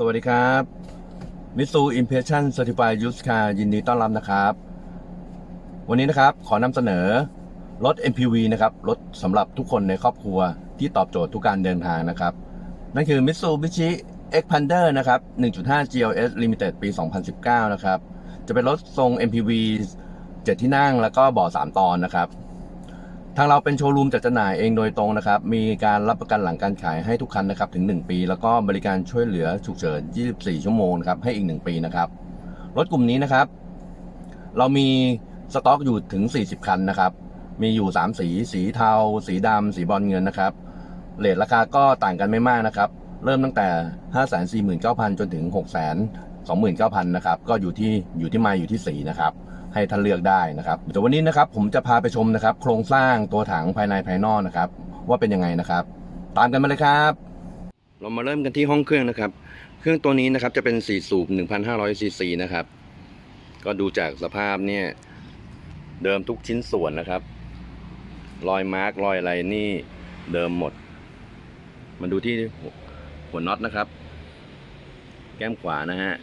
สวัสดีครับมิสูอิมเพรสชั่นเซอร์ติฟายยูสคายินดีต้อนรับนะครับ วันนี้นะครับขอนำเสนอรถ MPV นะครับ รถสำหรับทุกคนในครอบครัวที่ตอบโจทย์ทุกการเดินทางนะครับ นั่นคือ Mitsubishi Xpander นะครับ 1.5 GLS Limited ปี 2019 นะครับ จะเป็นรถทรง MPV 7 ที่นั่งแล้วก็เบาะ3ตอนนะครับ ทางเราเป็นโชว์รูมจัดจำหน่ายเองโดยตรงนะครับ มีการรับประกันหลังการขายให้ทุกคันนะครับถึง 1 ปี แล้วก็บริการช่วยเหลือฉุกเฉิน 24 ชั่วโมงนะครับให้อีก 1 ปีนะครับ รถกลุ่มนี้นะครับ เรามีสต็อกอยู่ถึง 40 คันนะครับ มีอยู่ 3 สี สีเทา สีดำ สีบอลเงินนะครับเรทราคาก็ต่างกันไม่มากนะครับ เริ่มตั้งแต่ 549,000 จนถึง 629,000 นะครับ ก็อยู่ที่อยู่ที่ไมาอยู่ที่สีนะครับ ให้ท่านเลือกได้นะครับแต่วันนี้นะครับผมจะพาไปชมนะครับ โครงสร้างตัวถังภายในภายนอกนะครับ ว่าเป็นยังไงนะครับ ตามกันมาเลยครับ เรามาเริ่มกันที่ห้องเครื่องนะครับ เครื่องตัวนี้นะครับจะเป็น4สูบ1,500ซีซีนะครับ ก็ดูจากสภาพเนี่ยเดิมทุกชิ้นส่วนนะครับ รอยมาร์กรอยอะไรนี่เดิมหมด มาดูที่หัวหัวน็อตนะครับ แก้มขวานะฮะ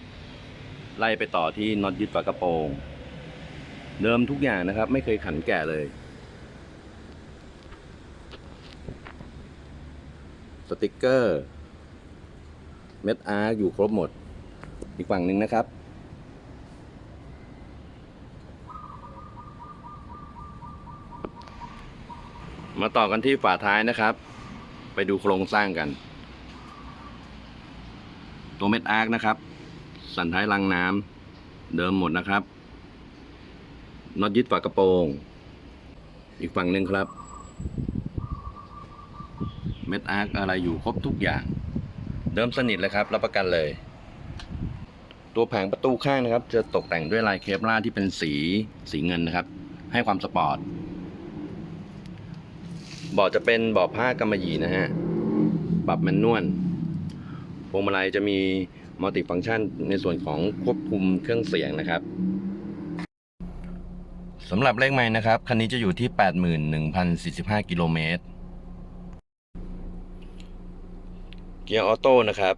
ไล่ไปต่อที่น็อตยึดฝากระโปรง เดิมทุกอย่างนะครับ ไม่เคยขันแก่เลย สติกเกอร์ เม็ดอาร์อยู่ครบหมด อีกฝั่งหนึ่งนะครับ มาต่อกันที่ฝาท้ายนะครับ ไปดูโครงสร้างกัน ตัวเม็ดอาร์นะครับ สันท้ายรังน้ำเดิมหมดนะครับ น็อตยึดฝากระโปรง อีกฝั่งหนึ่งครับ เม็ดอาร์คอะไรอยู่ครบทุกอย่าง เดิมสนิทเลยครับ รับประกันเลย ตัวแผงประตูข้างนะครับ จะตกแต่งด้วยลายเคปลาที่เป็นสีสีเงินนะครับ ให้ความสปอร์ตเบาะจะเป็นเบาะผ้ากำมะหยี่นะฮะปรับแมนนวลพวงมาลัยจะมีมัลติฟังก์ชันในส่วนของควบคุมเครื่องเสียงนะครับ สำหรับเลขไม้นะครับ คันนี้จะอยู่ที่ 81,045 กิโลเมตร เกียร์ออโต้นะครับ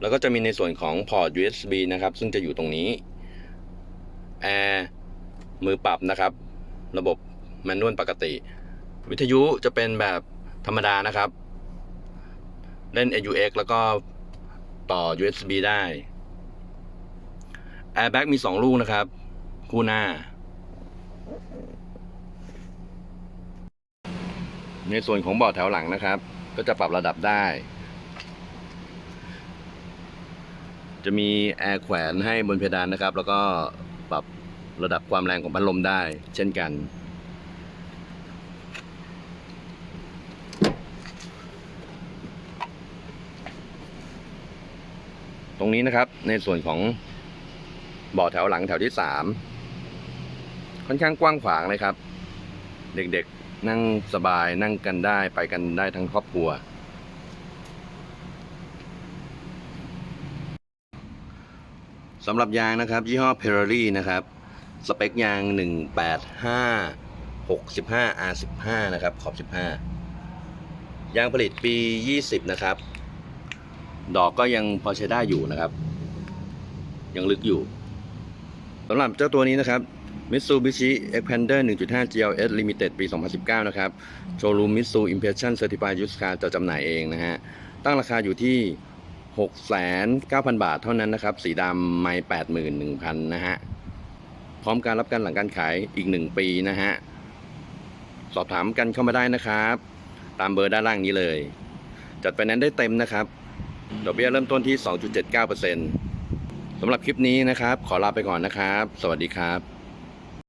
แล้วก็จะมีในส่วนของพอร์ต USB นะครับ ซึ่งจะอยู่ตรงนี้ แอร์มือปรับนะครับ ระบบแมนนวลปกติ วิทยุจะเป็นแบบธรรมดานะครับ เล่น AUX แล้วก็ต่อ USB ได้ Airbag มี 2 ลูกนะครับ คู่หน้า ในส่วนของเบาะแถวหลังนะครับ ก็จะปรับระดับได้ จะมีแอร์แขวนให้บนเพดานนะครับ แล้วก็ปรับระดับความแรงของพัดลมได้ เช่นกัน ตรงนี้นะครับในส่วนของเบาะแถวหลังแถวที่สามค่อนข้างกว้างขวางเลยครับ เด็กๆ นั่งสบายนั่งกันได้ไปกันได้ทั้งครอบครัว สำหรับยางนะครับ ยี่ห้อ p e r r y นะครับ สเปคยาง 185 65 R15 นะครับ ขอบ 15 ยางผลิตปี 20 นะครับ ดอกก็ยังพอใช้ได้อยู่นะครับ ยังลึกอยู่สำหรับเจ้าตัวนี้นะครับ Mitsubishi Xpander 1.5 GLS Limited ปี 2019 นะครับ โชว์รูม Mitsu Impression Certified Used Car จะจำหน่ายเองนะฮะ ตั้งราคาอยู่ที่ 6,900 บาทเท่านั้นนะครับ สีดำไม่81,000 นะฮะ พร้อมการรับการหลังการขายอีก 1 ปีนะฮะ สอบถามกันเข้ามาได้นะครับ ตามเบอร์ด้านล่างนี้เลย จัดไฟแนนซ์ได้เต็มนะครับ ดอกเบี้ยเริ่มต้นที่ 2.79%สำหรับคลิปนี้นะครับ ขอลาไปก่อนนะครับ สวัสดีครับ